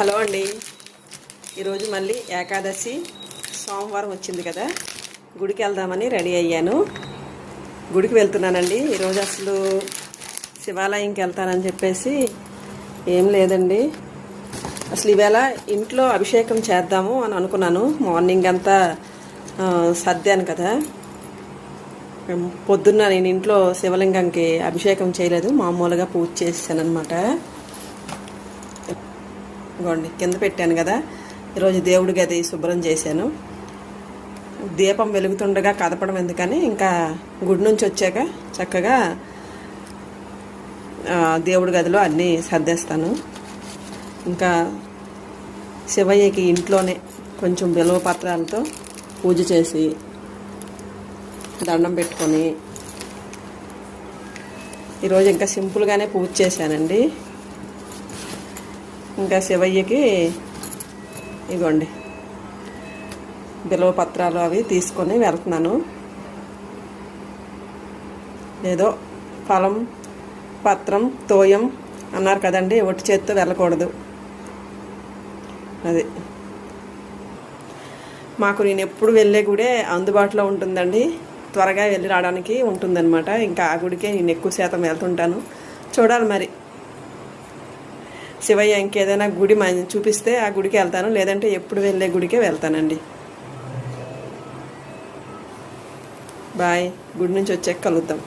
Hello అండి. ఈరోజు మళ్ళీ ఏకాదశి సోమవారం వచ్చింది కదా. గుడికి వెళ్దామని రెడీ అయ్యాను. గుడికి వెళ్తున్నానండి. ఈరోజు అసలు శివాలయంకి వెళ్తానని చెప్పేసి ఏం లేదండి. అసలు ఈవేళ ఇంట్లో అభిషేకం చేద్దాము అని అనుకున్నాను. మార్నింగ్ అంతా సర్దాను కదా. పొద్దున్న నేను ఇంట్లో శివలింగంకి అభిషేకం చేయలేదు. మామూలుగా పూజ చేశాను అనమాట ఇగోండి కింద పెట్టాను కదా. ఈరోజు దేవుడి గది శుభ్రం చేశాను. దీపం వెలుగుతుండగా కదపడం ఎందుకని ఇంకా గుడి నుంచి వచ్చాక చక్కగా దేవుడి గదిలో అన్నీ సర్దేస్తాను. ఇంకా శివయ్యకి ఇంట్లోనే కొంచెం బిలవ పత్రాలతో పూజ చేసి దండం పెట్టుకొని ఈరోజు ఇంకా సింపుల్గానే పూజ చేశానండి. ఇంకా శివయ్యకి ఇదిగోండి. బిలవ పత్రాలు అవి తీసుకొని వెళ్తున్నాను. ఏదో ఫలం పత్రం తోయం అన్నారు కదండి ఒట్టి చేత్తో వెళ్ళకూడదు. అది. మాకు నేను ఎప్పుడు వెళ్ళే గుడే అందుబాటులో ఉంటుందండి. త్వరగా వెళ్ళి రావడానికి ఉంటుందన్నమాట. ఇంకా ఆ గుడికే నేను ఎక్కువ శాతం వెళ్తుంటాను. చూడాలి మరి. శివయ్య ఇంకేదైనా గుడి చూపిస్తే ఆ గుడికి వెళ్తాను. లేదంటే ఎప్పుడు వెళ్ళే గుడికే వెళ్తానండి. బాయ్. గుడి నుంచి వచ్చాక కలుద్దాం.